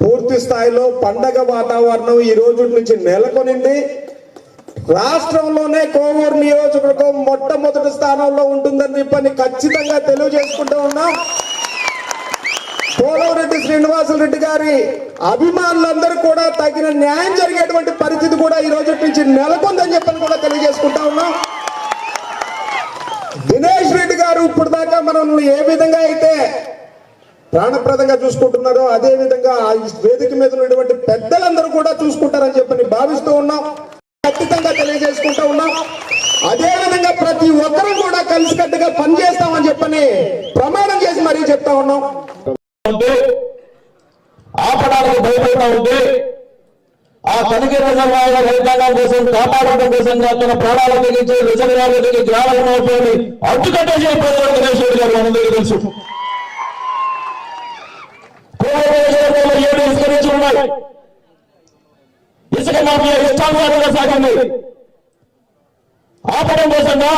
పూర్తి స్థాయిలో పండగ వాతావరణం ఈ రోజు నుంచి నెలకొనింది. రాష్ట్రంలోనే కోవూరు నియోజకవర్గం మొట్టమొదటి స్థానంలో ఉంటుందని చెప్పని ఖచ్చితంగా తెలియజేసుకుంటూ ఉన్నాం. పోలవరెడ్డి శ్రీనివాసరెడ్డి గారి అభిమానులందరూ కూడా తగిన న్యాయం జరిగేటువంటి పరిస్థితి కూడా ఈ రోజు నుంచి నెలకొందని చెప్పని కూడా తెలియజేసుకుంటా ఉన్నాం. దినేష్ రెడ్డి గారు ఇప్పుడు దాకా మనల్ని ఏ విధంగా అయితే ప్రాణప్రదంగా చూసుకుంటున్నారో అదే విధంగా ఆ వేదిక మీద ఉన్నటువంటి పెద్దలందరూ కూడా చూసుకుంటారని చెప్పని భావిస్తూ ఉన్నాం. ఖచ్చితంగా తెలియజేసుకుంటూ ఉన్నాం. అదే విధంగా ప్రతి ఒక్కరూ కూడా కలిసికట్టుగా పనిచేస్తామని చెప్పని ప్రమాణం చేసి మరీ చెప్తా ఉన్నాం. ఆపడానికి భయపడతా ఉంది ఆ తనిఖీ రిజర్వాయర్ రైతాంగం కోసం కాపాడటం కోసం తన ప్రాణాలు తెగించి రిజర్వాయర్ గ్రామాలను అడ్డుకట్టే మోపాన్ని అడ్డుకట్టేసే గారు మనందరికీ తెలుసు. ఏడు ఇసుక నుంచి ఉన్నాయి. ఇసుక మాఫియా ఇష్టానుసారంగా సాగింది ఆపడం కోసంగా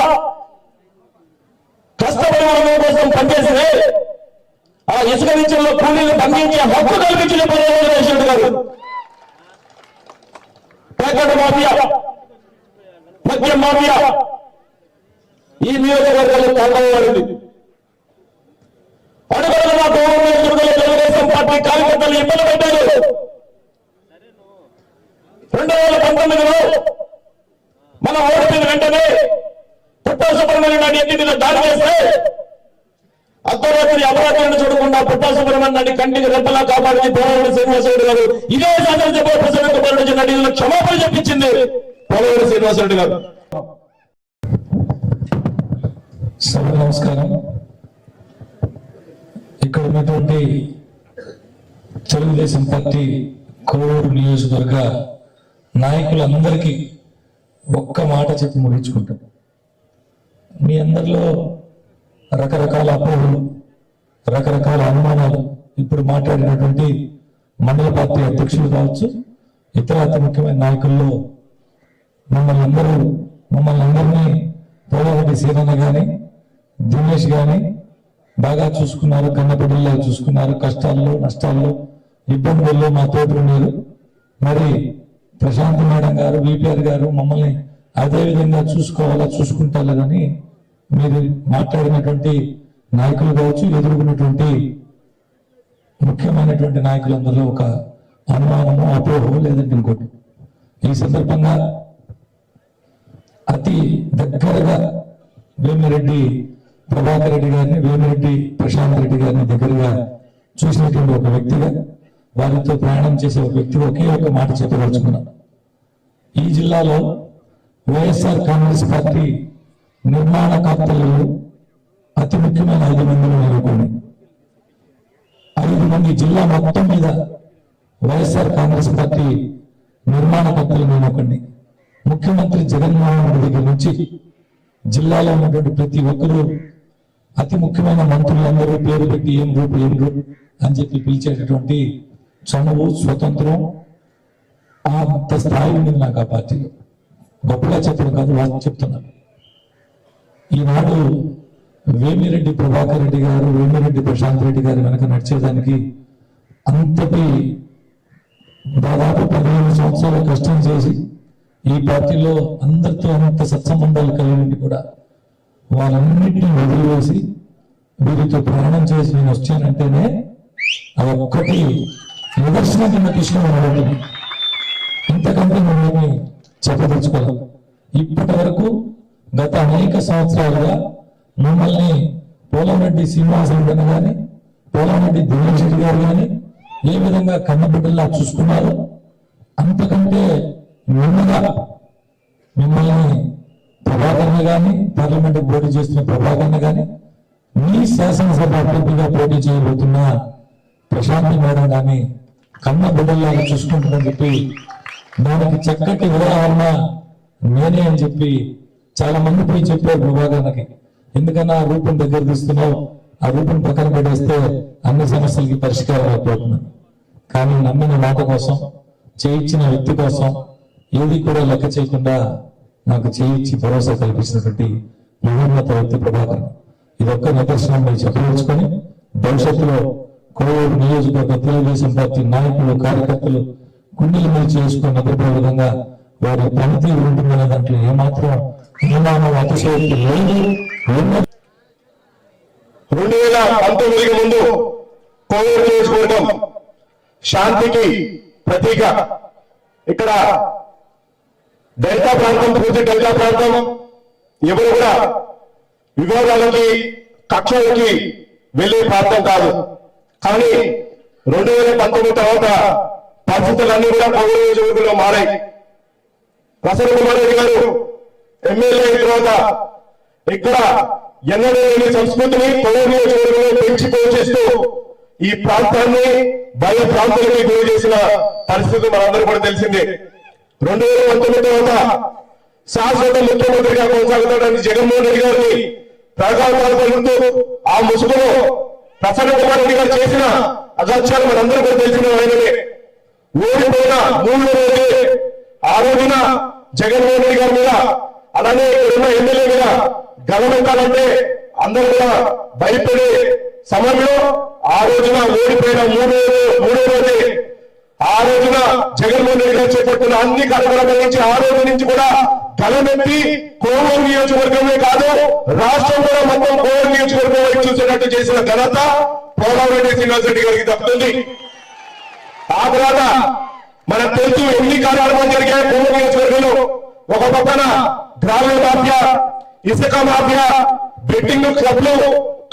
కష్టపడి వాళ్ళ కోసం పనిచేసింది. ఆ ఇసుక విద్యలో కూలీలు పండించే హక్కు కల్పించిన పర్యవేక్షణ గారు ప్యాకెట్ మాఫియా. మద్యం మాఫియా. ఈ నియోజకవర్గంలో నియోజకవర్గాల్లో తాండవాడింది అడుగుల గవర్నమెంట్ తెలుగుదేశం పార్టీ కార్యకర్తలు ఇబ్బంది పడ్డారు. రెండు వేల పంతొమ్మిదిలో మనం ఓడిపోయిన వెంటనే పుట్టా సుబ్రహ్మణ్యం నాయుడు ఇంటి మీద దాడి చేస్తే అర్ధరాత్రి అపరాధాలను చూడకుండా పుట్టా సుబ్రహ్మణ్యాన్ని కంటికి రెప్పలా కాపాడింది పోలవరం శ్రీనివాసరెడ్డి గారు ఇదే శాసనసభ ప్రసిడెంట్ కుమారుడు నడిలో క్షమాపణ చెప్పించింది పోలవరం శ్రీనివాసరెడ్డి గారు. సభ నమస్కారం. ఇక్కడ ఉన్నటువంటి తెలుగుదేశం పార్టీ కోవూరు నియోజకవర్గ నాయకులందరికీ ఒక్క మాట చెప్పి ముగించుకుంటాను మీ అందరిలో రకరకాల అపోహలు రకరకాల అనుమానాలు ఇప్పుడు మాట్లాడినటువంటి మండల పార్టీ అధ్యక్షులు కావచ్చు ఇతర అతి ముఖ్యమైన నాయకుల్లో మమ్మల్ని అందరూ మమ్మల్ని అందరినీ పోలవరెడ్డి సీరన్న కానీ దినేష్ కానీ బాగా చూసుకున్నారు కన్నబిడ్డల్లో చూసుకున్నారు కష్టాల్లో నష్టాల్లో ఇబ్బందుల్లో మా తోటి ఉన్నారు. మరి ప్రశాంత్ మేడం గారు విపిఆర్ గారు మమ్మల్ని అదే విధంగా చూసుకోవాలా చూసుకుంటారా కానీ మీరు మాట్లాడినటువంటి నాయకులు కావచ్చు ఎదుర్కొన్నటువంటి ముఖ్యమైనటువంటి నాయకులందరిలో ఒక అనుమానము అపోహం లేదంటే ఇంకోటి. ఈ సందర్భంగా అతి దగ్గరగా వేమిరెడ్డి ప్రభాకర్ రెడ్డి గారిని వేమిరెడ్డి ప్రశాంత్ రెడ్డి గారిని దగ్గరగా చూసినటువంటి ఒక వ్యక్తిగా వారితో ప్రయాణం చేసే ఒక వ్యక్తి ఒకే ఒక మాట చెప్పదలుచుకున్నాను. ఈ జిల్లాలో వైఎస్ఆర్ కాంగ్రెస్ పార్టీ నిర్మాణకర్తలు అతి ముఖ్యమైన ఐదు మందిని ఎన్నుకోండి ఐదు మంది జిల్లా మొత్తం మీద వైఎస్ఆర్ కాంగ్రెస్ పార్టీ నిర్మాణకర్తలు ఎన్నుకోండి ముఖ్యమంత్రి జగన్మోహన్ రెడ్డి దగ్గర నుంచి జిల్లాలో ఉన్నటువంటి ప్రతి ఒక్కరూ అతి ముఖ్యమైన మంత్రులందరూ పేరు పెట్టి ఏం రూపు ఏం రూపు అని చెప్పి పిలిచేటటువంటి చనువు స్వతంత్రం ఆ అంత స్థాయి ఉంది నాకు ఆ పార్టీలో. గొప్పగా చెప్పడం కాదు వాస్తవం చెప్తున్నాను. ఈనాడు వేమిరెడ్డి ప్రభాకర్ రెడ్డి గారు వేమిరెడ్డి ప్రశాంత్ రెడ్డి గారు వెనక నడిచేదానికి అంతటి దాదాపు పదిహేను సంవత్సరాలు కష్టం చేసి ఈ పార్టీలో అందరితో అంత సత్సంబంధాలు కలిగి కూడా వాళ్ళన్నింటినీ వదిలివేసి వీరితో ప్రయాణం చేసి నేను వచ్చానంటేనే అది ఒక్కటి నిదర్శనం కింద తీసుకున్నాం ఇంతకంటే మమ్మల్ని చెప్పదలుచుకోలేం. ఇప్పటి వరకు గత అనేక సంవత్సరాలుగా మమ్మల్ని పోలంరెడ్డి శ్రీనివాసరెడ్డి గారు కానీ పోలంరెడ్డి దినేష్ గారు కానీ ఏ విధంగా కన్నబిడ్డల్లా చూసుకున్నారు అంతకంటే నిన్నగా మిమ్మల్ని ప్రభాకర్ని కానీ పార్లమెంట్ పోటీ చేస్తున్న ప్రభాకర్ని కానీ మీ శాసనసభ అభ్యర్థిగా పోటీ చేయబోతున్న ప్రశాంతి మేడం కానీ కన్న బిడ్డల్లాగా చూసుకుంటుందని చెప్పి దానికి చక్కటి ఉదాహరణ నేనే అని చెప్పి చాలా మంది పోయి చెప్పారు ప్రభాకర్కి ఎందుకన్నా ఆ రూపం దగ్గర తీస్తున్నావు? ఆ రూపం పక్కన పెట్టేస్తే అన్ని సమస్యలకి పరిష్కారం అయిపోతుంది. కానీ నమ్మిన మాట కోసం చేయించిన వ్యక్తి కోసం ఏది కూడా లెక్క చేయకుండా నాకు చేయించి భరోసా కల్పించినటువంటి మహోన్నత వ్యక్తి ప్రభాకర్. ఇది ఒక్క నిదర్శనం మీరు చెప్పదలుచుకొని భవిష్యత్తులో కోవూరు నియోజకవర్గ తెలుగుదేశం పార్టీ నాయకులు కార్యకర్తలు గుండెల మీద చేసుకుని నిద్రపోయే విధంగా వారి పనితీరు ఉంటుందనే దాంట్లో ఏమాత్రం అనుమానం అతిశయోక్తి లేదు. రెండు వేల పంతొమ్మిదికి ముందు కోవిడ్ నియోజకవర్గం శాంతికి ప్రతీక. ఇక్కడ డెల్టా ప్రాంతం పూర్తి డెల్టా ప్రాంతం. ఎవరు కూడా వివాదాలకి కక్షలకి వెళ్ళే ప్రాంతం కాదు. కానీ రెండు వేల పంతొమ్మిది తర్వాత పరిస్థితులన్నీ కూడా కోవిడ్ నియోజకవర్గంలో మారాయి. ప్రసన్న కుమార్ రెడ్డి గారు ఎమ్మెల్యే అయిన తర్వాత ఇక్కడ ఎన్నడూ సంస్కృతిని కోవిడ్ నియోజకవర్గంలో పెంచి పోషిస్తూ ఈ ప్రాంతాన్ని భయ ప్రాంతాలకి గురి చేసిన పరిస్థితి మనందరూ కూడా తెలిసిందే. రెండు వేల పంతొమ్మిది తర్వాత శాశ్వత ముఖ్యమంత్రిగా కొనసాగుతాడని జగన్మోహన్ రెడ్డి గారిని ప్రజాపాలు ఆ ముసుగులో ప్రసన్న కుమార్ రెడ్డి గారు చేసిన అగత్యాలు మనందరూ కూడా తెలిసిన ఆయననే ఓడిపోయిన మూడు రోజే ఆ రోజున జగన్మోహన్ రెడ్డి గారి మీద అలానే ఇక్కడ ఉన్న ఎమ్మెల్యే మీద గవర్నమెంటాలంటే అందరూ కూడా భయపడే సమయంలో ఆ రోజున ఓడిపోయిన మూడు మూడో రోజు. ఆ రోజున జగన్మోహన్ రెడ్డి గారు చేపట్టిన అన్ని కార్యక్రమాల నుంచి ఆ రోజు నుంచి కూడా గలమెత్తి కోవూరు నియోజకవర్గమే కాదు రాష్ట్రం కూడా మొత్తం కోవూరు నియోజకవర్గం వైపు చూసేటట్టు చేసిన ఘనత పోలవరెడ్డి శ్రీనివాస్ రెడ్డి గారికి తప్పుతుంది. ఆ తర్వాత మనకు తెలుసు ఎన్ని కార్యక్రమాలు జరిగాయి? కోవూరు నియోజకవర్గంలో ఒక పక్కన ద్రావిడ మాఫియా ఇసుక మాఫియా బెట్టింగ్ క్లబ్లు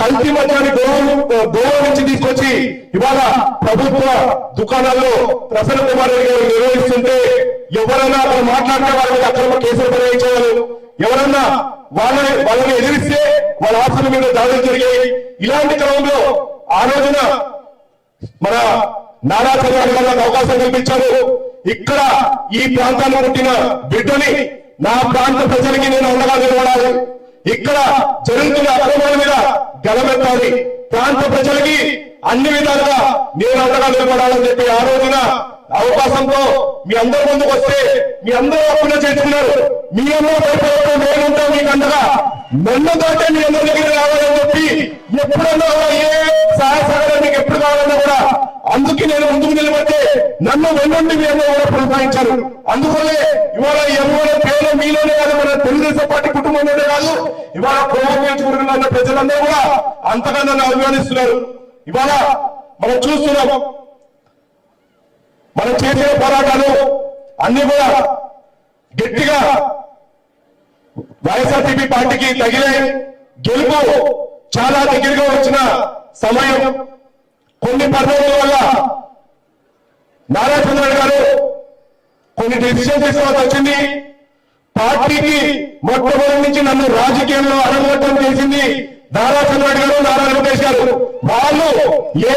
కల్తీ మధ్యాన్ని గోవా గోవా నుంచి తీసుకొచ్చి ఇవాళ ప్రభుత్వ దుకాణాల్లో ప్రసన్న కుమార్ రెడ్డి గారు నిర్వహిస్తుంటే ఎవరైనా అక్కడ మాట్లాడితే వాళ్ళ మీద అక్రమ కేసులు ప్రయోగించేవాళ్ళు ఎవరన్నా వాళ్ళని వాళ్ళని ఎదిరిస్తే వాళ్ళ ఆస్తుల మీద దాడులు జరిగాయి. ఇలాంటి క్రమంలో ఆ రోజున మన నారా చంద్రబాబు గారు అవకాశం కల్పించారు. ఇక్కడ ఈ ప్రాంతాన్ని పుట్టిన బిడ్డని నా ప్రాంత ప్రజలకి నేను అండగా నిలబడాలి. ఇక్కడ జరుగుతున్న అక్రమాల మీద గలమెత్తాలి. ప్రాంత ప్రజలకి అన్ని విధాలుగా నేను అండగా నిలబడాలని చెప్పి ఆ రోజున అవకాశంతో మీ అందరి ముందుకు వస్తే మీ అందరూ అప్పుడే చేస్తున్నారు. మీ అందరూ భయపడటం నేనుంటా మీకు అందగా. నన్ను దాటే మీ అందరి దగ్గర రావాలని చెప్పి ఎప్పుడన్నా ఏ సహాయ సహకారం మీకు ఎప్పుడు కావాలన్నా కూడా అందుకే నేను ముందుకు నిలబడితే నన్ను వెన్నుండి మీ అందరూ కూడా ప్రోత్సహించారు. అందువల్లే ఇవాళ ఎవరి పేరు మీలోనే కాదు మన తెలుగుదేశం పార్టీ కుటుంబంలోనే కాదు ఇవాళ కోపం ఉన్న ప్రజలందరూ కూడా అంతగా నన్ను అభిమానిస్తున్నారు. ఇవాళ మనం చూస్తున్నాం మనం చేసే పోరాటాలు అన్ని కూడా గట్టిగా వైఎస్ఆర్సీపీ పార్టీకి తగిలే గెలుపు చాలా దగ్గరగా వచ్చిన సమయం. కొన్ని పరిణామాల వల్ల నారా చంద్రబాబు గారు కొన్ని డిసిషన్ తీసుకోవాల్సి వచ్చింది. పార్టీకి మొట్టమొదటి నుంచి నన్ను రాజకీయంలో అరంగేట్రం చేసింది నారా చంద్రబాబు గారు నారా లోకేష్ గారు వాళ్ళు ఏ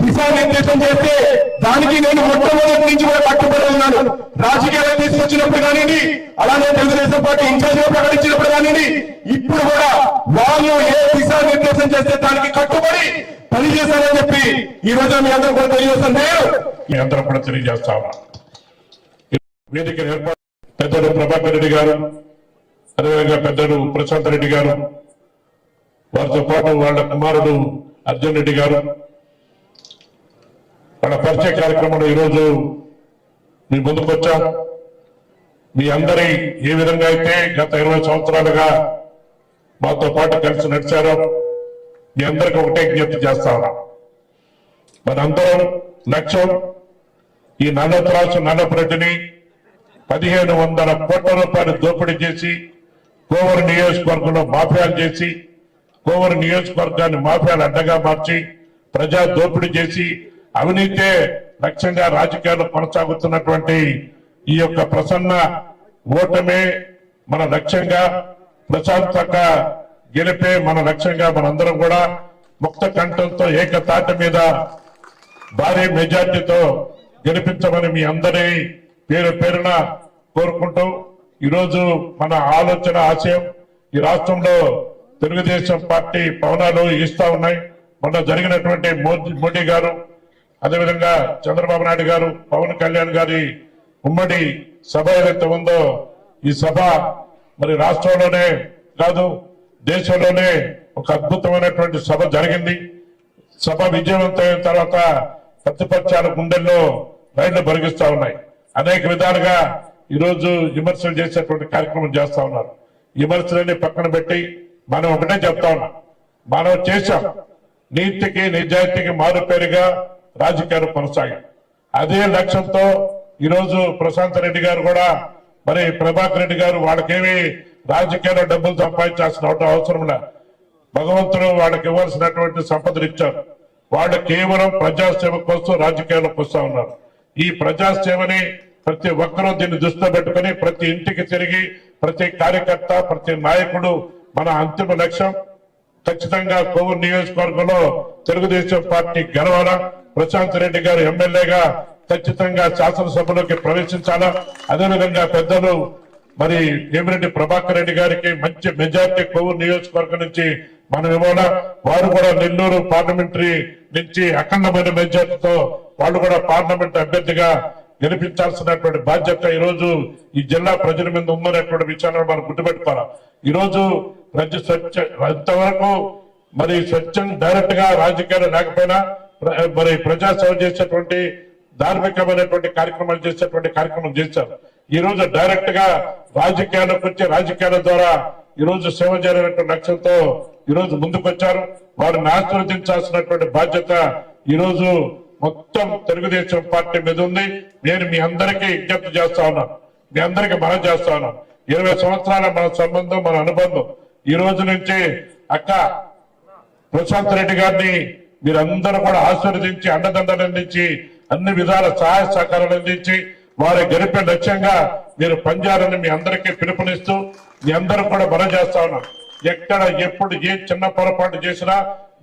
దిశానిర్దేశం చేస్తే దానికి నేను మొట్టమొదటి నుంచి కూడా కట్టుబడి ఉన్నాను రాజకీయాలు తీసుకొచ్చినప్పుడు కానివ్వండి అలానే తెలుగుదేశం పార్టీ ఇన్ఛార్జ్ ప్రకటించినప్పుడు కానివ్వండి ఇప్పుడు కూడా వాళ్ళు ఏ దిశానిర్దేశం చేస్తే దానికి కట్టుబడి పనిచేశారని చెప్పి ఈ రోజు మీ అందరూ కూడా తెలియజేస్తాను మీ అందరూ కూడా తెలియజేస్తా వేదిక ఏర్పాటు పెద్దలు ప్రభాకర్ రెడ్డి గారు అదేవిధంగా పెద్దలు ప్రశాంత్ రెడ్డి గారు వారితో పాటు వాళ్ళ కుమారుడు అర్జున్ రెడ్డి గారు. వాళ్ళ పరిచయ కార్యక్రమంలో ఈరోజు మీ ముందుకు వచ్చాం. మీ అందరి ఏ విధంగా అయితే గత ఇరవై సంవత్సరాలుగా మాతో పాటు కలిసి నడిచారో మీ అందరికి ఒకటే విజ్ఞప్తి చేస్తా ఉన్నాం. మనందరం లక్ష్యం ఈ నల్లత్రాసు నల్లపురెడ్డిని పదిహేను వందల కోట్ల రూపాయలు దోపిడీ చేసి కోవూరు నియోజకవర్గంలో మాఫియాలు చేసి కోవూరు నియోజకవర్గాన్ని మాఫియాలు అడ్డగా మార్చి ప్రజా దోపిడీ చేసి అవినీతే లక్ష్యంగా రాజకీయాలు కొనసాగుతున్నటువంటి ఈ యొక్క ప్రసన్న ఓటమే మన లక్ష్యంగా ప్రశాంతంగా గెలిపే మన లక్ష్యంగా మనందరం కూడా ముక్త కంఠంతో ఏకతాట మీద భారీ మెజార్టీతో గెలిపించమని మీ అందరి పేరు పేరున కోరుకుంటూ ఈరోజు మన ఆలోచన ఆశయం ఈ రాష్ట్రంలో తెలుగుదేశం పార్టీ భవనాలు ఇస్తా ఉన్నాయి. మొన్న జరిగినటువంటి మోదీ మోడీ గారు అదేవిధంగా చంద్రబాబు నాయుడు గారు పవన్ కళ్యాణ్ గారి ఉమ్మడి సభ ఏదైతే ఉందో ఈ సభ మరి రాష్ట్రంలోనే కాదు దేశంలోనే ఒక అద్భుతమైనటువంటి సభ జరిగింది. సభ విజయవంతమైన తర్వాత ప్రతిపక్షాల గుండెల్లో రైళ్ళు బరిగిస్తా ఉన్నాయి. అనేక విధాలుగా ఈరోజు విమర్శలు చేసేటువంటి కార్యక్రమం చేస్తా ఉన్నారు. విమర్శలన్నీ పక్కన పెట్టి మనం ఒకటే చెప్తా ఉన్నాం. మనం చేశాం. నీతికి నిజాయితీకి మారుపేరుగా రాజకీయాలు కొనసాగాం అదే లక్ష్యంతో ఈరోజు ప్రశాంత్ రెడ్డి గారు కూడా మరి ప్రభాకర్ రెడ్డి గారు వాళ్ళకేమి రాజకీయాల్లో డబ్బులు సంపాదించాల్సిన అవసరం లే భగవంతుడు వాళ్ళకి ఇవ్వాల్సినటువంటి సంపదలు ఇచ్చారు. వాళ్ళు కేవలం ప్రజాసేవ కోసం రాజకీయాల్లోకి వస్తూ ఉన్నారు. ఈ ప్రజాసేవని ప్రతి ఒక్కరూ దీన్ని దృష్టిలో పెట్టుకుని ప్రతి ఇంటికి తిరిగి ప్రతి కార్యకర్త ప్రతి నాయకుడు మన అంతిమ లక్ష్యం ఖచ్చితంగా కోవూరు నియోజకవర్గంలో తెలుగుదేశం పార్టీ గెలవాలా? ప్రశాంత్ రెడ్డి గారు ఎమ్మెల్యేగా ఖచ్చితంగా శాసనసభలోకి ప్రవేశించాలా? అదేవిధంగా పెద్దలు మరి వేమిరెడ్డి ప్రభాకర్ రెడ్డి గారికి మంచి మెజార్టీ కోవూరు నియోజకవర్గం నుంచి మనం ఇవ్వాలా? వారు కూడా నెల్లూరు పార్లమెంటరీ నుంచి అఖండమైన మెజార్టీతో వాళ్ళు కూడా పార్లమెంట్ అభ్యర్థిగా గెలిపించాల్సినటువంటి బాధ్యత ఈ రోజు ఈ జిల్లా ప్రజల మీద ఉందనేటువంటి విషయాన్ని మనం గుర్తుపెట్టుకోవాలి? ఈ రోజు ప్రజ స్వచ్ఛ ఎంతవరకు మరి స్వచ్ఛం డైరెక్ట్గా రాజకీయాలు లేకపోయినా ప్ర- మరి ప్రజా సేవ చేసేటువంటి ధార్మికమైనటువంటి కార్యక్రమాలు చేసేటువంటి కార్యక్రమం చేశారు. ఈ రోజు డైరెక్ట్గా రాజకీయాలకు వచ్చి రాజకీయాల ద్వారా ఈ రోజు సేవ చేయాలనేటువంటి లక్ష్యంతో ఈ రోజు ముందుకొచ్చారు. వారిని ఆశీర్వదించాల్సినటువంటి బాధ్యత ఈ రోజు మొత్తం తెలుగుదేశం పార్టీ మీద ఉంది. నేను మీ అందరికీ విజ్ఞప్తి చేస్తా ఉన్నాను. మీ అందరికీ మనం చేస్తా ఉన్నాను ఇరవై సంవత్సరాల మన సంబంధం మన అనుబంధం. ఈ రోజు నుంచి అక్క ప్రశాంత్ రెడ్డి గారిని మీరందరూ కూడా ఆశీర్వదించి అండదండలు అందించి అన్ని విధాల సహాయ సహకారాలు అందించి వారి గెలిపే లక్ష్యంగా మీరు పనిచేయాలని మీ అందరికీ పిలుపునిస్తూ మీ అందరూ కూడా మనం చేస్తా ఉన్నాం. ఎక్కడ ఎప్పుడు ఏ చిన్న పొరపాటు చేసినా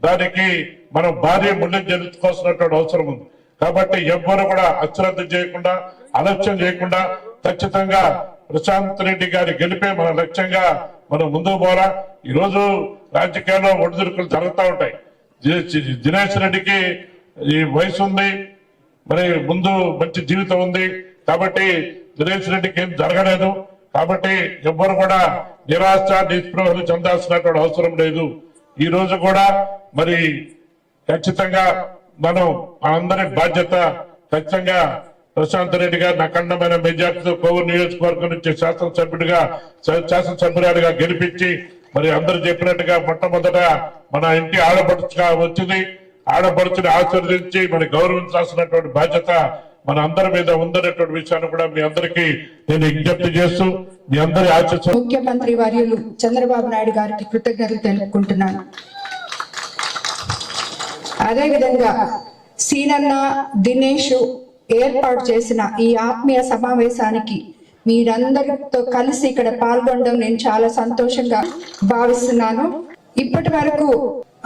దానికి మనం భారీ మూల్యం చెల్లించుకోవాల్సినటువంటి అవసరం ఉంది. కాబట్టి ఎవ్వరు కూడా అశ్రద్ధ చేయకుండా అలక్ష్యం చేయకుండా ఖచ్చితంగా ప్రశాంత్ రెడ్డి గారి గెలిపే మన లక్ష్యంగా మనం ముందుకు పోరా. ఈరోజు రాజకీయాల్లో ఒడిదుడుకులు జరుగుతూ ఉంటాయి. దినేష్ రెడ్డికి ఈ వయసు ఉంది మరి ముందు మంచి జీవితం ఉంది. కాబట్టి దినేష్ రెడ్డికి ఏం జరగలేదు. కాబట్టి ఎవ్వరు కూడా నిరాశ నిస్పృహలు చెందాల్సినటువంటి అవసరం లేదు. ఈ రోజు కూడా మరి ఖచ్చితంగా మనం అందరి బాధ్యత ఖచ్చితంగా ప్రశాంత్ రెడ్డి గారిని అఖండమైన మెజార్టీతో కోవూరు నియోజకవర్గం నుంచి శాసనసభ్యుడిగా శాసనసభ్యురాలుగా గెలిపించి మరి అందరు చెప్పినట్టుగా మొట్టమొదట మన ఇంటి ఆడపడుచుగా వచ్చింది. ఆడపడుచుని ఆశీర్వదించి మరి గౌరవించాల్సినటువంటి బాధ్యత మన అందరి మీద ఉందనేటువంటి విషయాన్ని కూడా మీ అందరికీ నేను విజ్ఞప్తి చేస్తూ మీ అందరి ఆశిస్తూ ముఖ్యమంత్రి వర్యులు చంద్రబాబు నాయుడు గారికి కృతజ్ఞతలు తెలుపుకుంటున్నాను. అదేవిధంగా సీనన్న దినేష్ ఏర్పాటు చేసిన ఈ ఆత్మీయ సమావేశానికి మీరందరితో కలిసి ఇక్కడ పాల్గొనడం నేను చాలా సంతోషంగా భావిస్తున్నాను. ఇప్పటి వరకు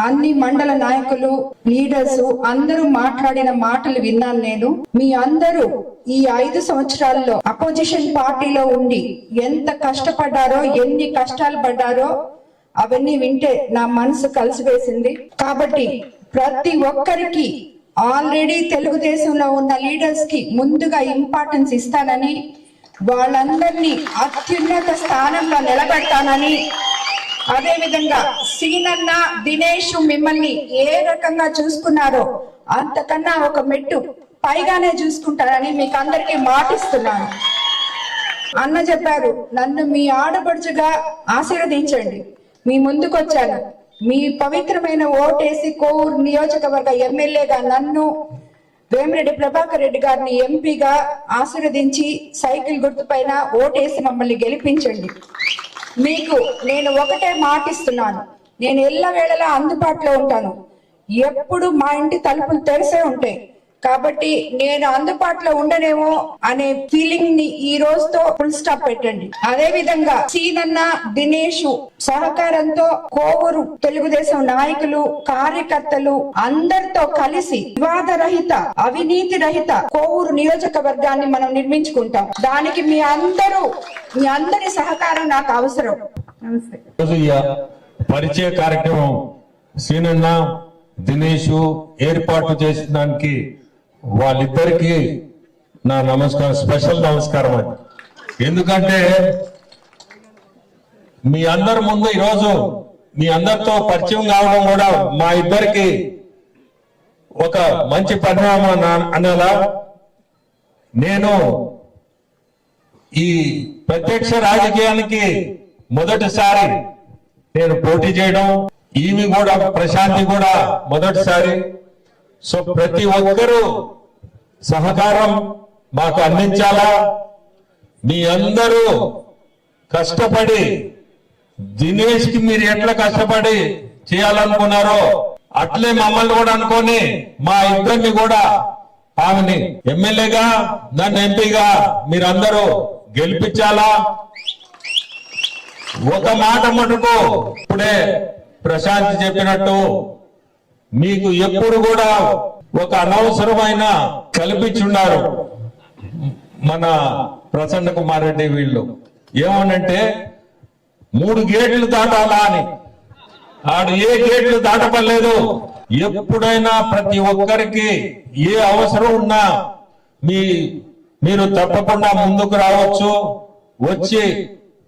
అన్ని మండల నాయకులు లీడర్స్ అందరూ మాట్లాడిన మాటలు విన్నాను నేను. మీ అందరూ ఈ ఐదు సంవత్సరాల్లో అపోజిషన్ పార్టీలో ఉండి ఎంత కష్టపడ్డారో ఎన్ని కష్టాలు పడ్డారో అవన్నీ వింటే నా మనసు కలిసివేసింది. కాబట్టి ప్రతి ఒక్కరికి ఆల్రెడీ తెలుగుదేశంలో ఉన్న లీడర్స్కి ముందుగా ఇంపార్టెన్స్ ఇస్తానని వాళ్ళందరినీ అత్యున్నత స్థానంలో నిలబెడతానని అదే విధంగా సీనన్న దినేష్ మిమ్మల్ని ఏ రకంగా చూసుకున్నారో అంతకన్నా ఒక మెట్టు పైగానే చూసుకుంటారని మీకు అందరికీ మాటిస్తున్నాను. అన్న చెప్పారు నన్ను మీ ఆడపడుచుగా ఆశీర్వదించండి. మీ ముందుకొచ్చాను మీ పవిత్రమైన ఓటేసి కోవూరు నియోజకవర్గ ఎమ్మెల్యేగా నన్ను వేమిరెడ్డి ప్రభాకర్ రెడ్డి గారిని ఎంపీగా ఆశీర్వదించి సైకిల్ గుర్తుపైన ఓటేసి మమ్మల్ని గెలిపించండి. మీకు నేను ఒకటే మాటిస్తున్నాను. నేను ఎల్లవేళలా అందుబాటులో ఉంటాను. ఎప్పుడు మా ఇంటి తలుపులు తెరిసే ఉంటాయి. కాబట్టి నేను అందుబాటులో ఉండనేమో అనే ఫీలింగ్ని ఈ రోజుతో ఫుల్ స్టాప్ పెట్టండి. అదే విధంగా సీనన్న దినేష్ సహకారంతో కోవూరు తెలుగుదేశం నాయకులు కార్యకర్తలు అందరితో కలిసి వివాద రహిత అవినీతి రహిత కోవూరు నియోజకవర్గాన్ని మనం నిర్మించుకుంటాం. దానికి మీ అందరూ మీ అందరి సహకారం నాకు అవసరం. నమస్తే. రోజు ఈ పరిచయ కార్యక్రమం సీనన్న దినేష్ ఏర్పాటు చేసిన దానికి వాళ్ళిద్దరికి నా నమస్కారం స్పెషల్ నమస్కారం అండి. ఎందుకంటే మీ అందరి ముందు ఈరోజు మీ అందరితో పరిచయం కావడం కూడా మా ఇద్దరికి ఒక మంచి పరిణామం అన- అనాలా నేను ఈ ప్రత్యక్ష రాజకీయానికి మొదటిసారి నేను పోటీ చేయడం ఈమె కూడా ప్రశాంతి కూడా మొదటిసారి సో ప్రతి ఒక్కరూ సహకారం మాకు అందించాలా? మీ అందరూ కష్టపడి దినేష్కి మీరు ఎట్లా కష్టపడి చేయాలనుకున్నారో అట్లే మమ్మల్ని కూడా అనుకొని మా ఇద్దరిని కూడా ఆమెని ఎమ్మెల్యేగా నన్ను ఎంపీగా మీరందరూ గెలిపించాలా? ఒక మాట మటుకు ఇప్పుడే ప్రశాంత్ చెప్పినట్టు మీకు ఎప్పుడు కూడా ఒక అనవసరమైన కల్పించున్నారు మన ప్రసన్న కుమార్ రెడ్డి వీళ్ళు. ఏమనంటే మూడు గేట్లు దాటాలా అని. ఆడు ఏ గేట్లు దాటపడలేదు. ఎప్పుడైనా ప్రతి ఒక్కరికి ఏ అవసరం ఉన్నా మీ మీరు తప్పకుండా ముందుకు రావచ్చు. వచ్చి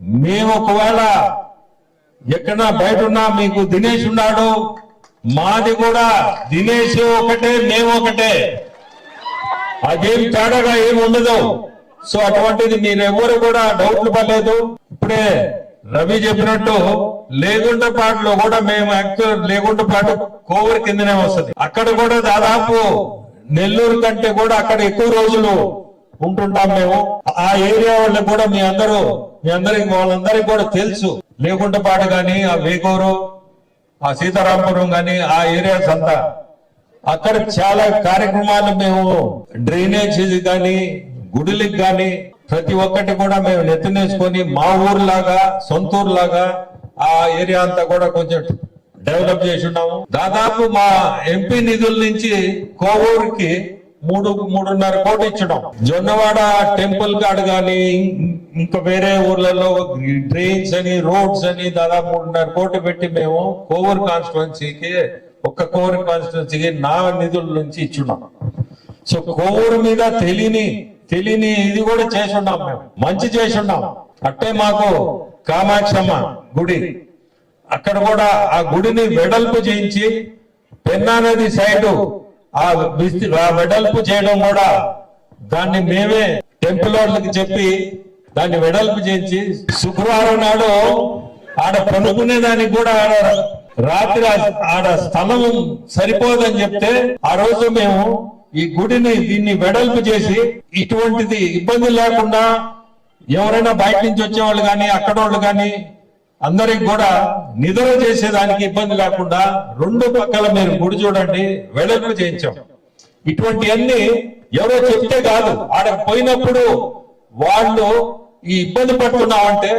మేము ఒకవేళ ఎక్కడ బయట ఉన్నా మీకు దినేష్ ఉన్నాడు మాది కూడా దినేష్ ఒకటే మేము ఒకటే. అదేం తేడాగా ఏమి ఉండదు. సో అటువంటిది మీరెవరు కూడా డౌట్లు పడలేదు. ఇప్పుడే రవి చెప్పినట్టు లేగుంట పాటలో కూడా మేము యాక్చువల్ లేగుంట పాట కోవర్ కిందనే వస్తుంది. అక్కడ కూడా దాదాపు నెల్లూరు కంటే కూడా అక్కడ ఎక్కువ రోజులు ఉంటుంటాం మేము. ఆ ఏరియా వాళ్ళకి కూడా మీ అందరూ మీ అందరికి వాళ్ళందరికీ కూడా తెలుసు. లేకుంట పాట గాని ఆ వేగూరు ఆ సీతారాంపురం కానీ ఆ ఏరియాస్ అంతా. అక్కడ చాలా కార్యక్రమాలు మేము డ్రైనేజీ కానీ గుడులకు కానీ ప్రతి ఒక్కటి కూడా మేము నెత్తినేసుకొని మా ఊర్లాగా సొంత ఊర్లాగా ఆ ఏరియా అంతా కూడా కొంచెం డెవలప్ చేసి ఉన్నాము. దాదాపు మా ఎంపీ నిధుల నుంచి కోవూరుకి మూడు మూడున్నర కోటి ఇచ్చడం. జొన్నవాడ టెంపుల్ కాడు కానీ ఇంకా వేరే ఊర్లలో డ్రైన్స్ అని రోడ్స్ అని దాదాపు మూడున్నర కోటి పెట్టి మేము కోవూరు కాన్స్టిట్యున్సీకి ఒక్క కోవూరు కాన్స్టిట్యున్సీకి నా నిధుల నుంచి ఇచ్చున్నాం. సో కోవూరు మీద తెలియని తెలియని ఇది కూడా చేసి ఉన్నాం మేము. మంచి చేసి ఉన్నాం అట్టే మాకు కామాక్షమ్మ గుడి. అక్కడ కూడా ఆ గుడిని వెడల్పు చేయించి పెన్నా నది సైడ్ ఆ వెడల్పు చేయడం కూడా దాన్ని మేమే టెంపుల్ వాళ్ళకి చెప్పి దాన్ని వెడల్పు చేయించి శుక్రవారం నాడు ఆడ పనుకునే దానికి కూడా ఆడ రాత్రి ఆడ స్థలం సరిపోదని చెప్తే ఆ రోజు మేము ఈ గుడిని దీన్ని వెడల్పు చేసి ఇటువంటిది ఇబ్బంది లేకుండా ఎవరైనా బయట నుంచి వచ్చేవాళ్ళు కానీ అక్కడ వాళ్ళు కానీ అందరికి కూడా నిద్ర చేసేదానికి ఇబ్బంది లేకుండా రెండు పక్కల మీరు గుడి చూడండి వెడల్పు చేయించాం. ఇటువంటి అన్ని ఎవరో చెప్తే కాదు. ఆడ పోయినప్పుడు వాళ్ళు ఈ ఇబ్బంది పడుతున్నామంటే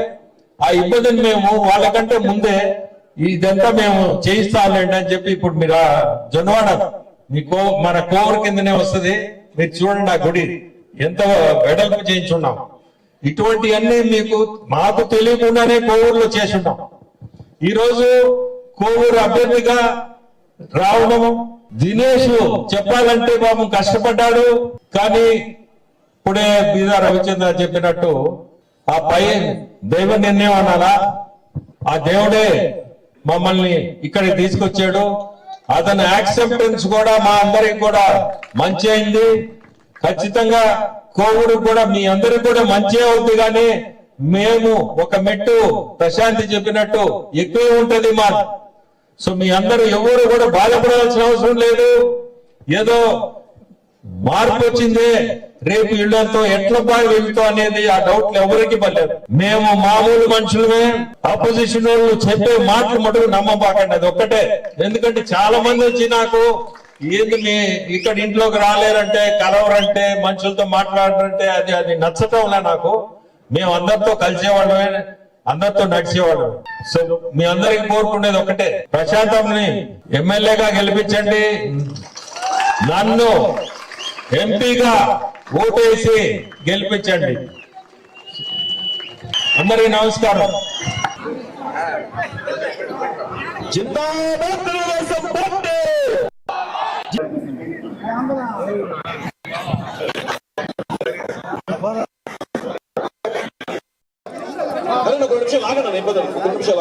ఆ ఇబ్బందిని మేము వాళ్ళకంటే ముందే ఇదంతా మేము చేయిస్తాంలేండి అని చెప్పి ఇప్పుడు మీరు జొన్నవాడ మీ కో మన కోవర్ కిందనే వస్తుంది. మీరు చూడండి ఆ గుడి. ఎంత వెడల్పు చేయించున్నాం. ఇటువంటివన్నీ మీకు మాకు తెలియకుండానే కోవూరులో చేసుంటాం ఈరోజు రోజు కోవూరు అభ్యర్థిగా రావడం దినేష్ చెప్పాలంటే బాబు కష్టపడ్డాడు కానీ ఇప్పుడే బీదా రవిచంద్ర చెప్పినట్టు ఆ పై దైవ నిర్ణయం అనాలా ఆ దేవుడే మమ్మల్ని ఇక్కడికి తీసుకొచ్చాడు. అతని యాక్సెప్టెన్స్ కూడా మా అందరికి కూడా మంచి అయింది. ఖచ్చితంగా కోవిడ్ కూడా మీ అందరికి కూడా మంచి అవుతుంది కానీ మేము ఒక మెట్టు ప్రశాంతి చెప్పినట్టు ఎక్కువే ఉంటది మా సో మీ అందరూ ఎవరు కూడా బాధపడాల్సిన అవసరం లేదు. ఏదో మార్పు వచ్చింది రేపు ఇళ్ళతో ఎట్లా బాగా వెళ్తాం అనేది ఆ డౌట్లు ఎవరికి పడలేదు. మేము మామూలు మనుషులమే అపోజిషన్ వాళ్ళు చెప్పే మాటలు మటుకు నమ్మబాకండి అది ఒక్కటే. ఎందుకంటే చాలా మంది వచ్చి నాకు ఏంది మీ ఇక్కడ ఇంట్లోకి రాలేరంటే కలవరంటే మనుషులతో మాట్లాడరంటే అది అది నచ్చటంలే నాకు. మేము అందరితో కలిసేవాళ్ళమే అందరితో నడిచేవాళ్ళం. సో మీ అందరికి కోరుకునేది ఒకటే. ప్రశాంతంని ఎమ్మెల్యేగా గెలిపించండి. నన్ను ఎంపీగా ఓటేసి గెలిపించండి. అందరికీ నమస్కారం. జిందాబాద్ తెలుగుదేశం పార్టీ అరే ఒక నిమిషం ఆగండి నేను ఇబ్బంది ఒక నిమిషం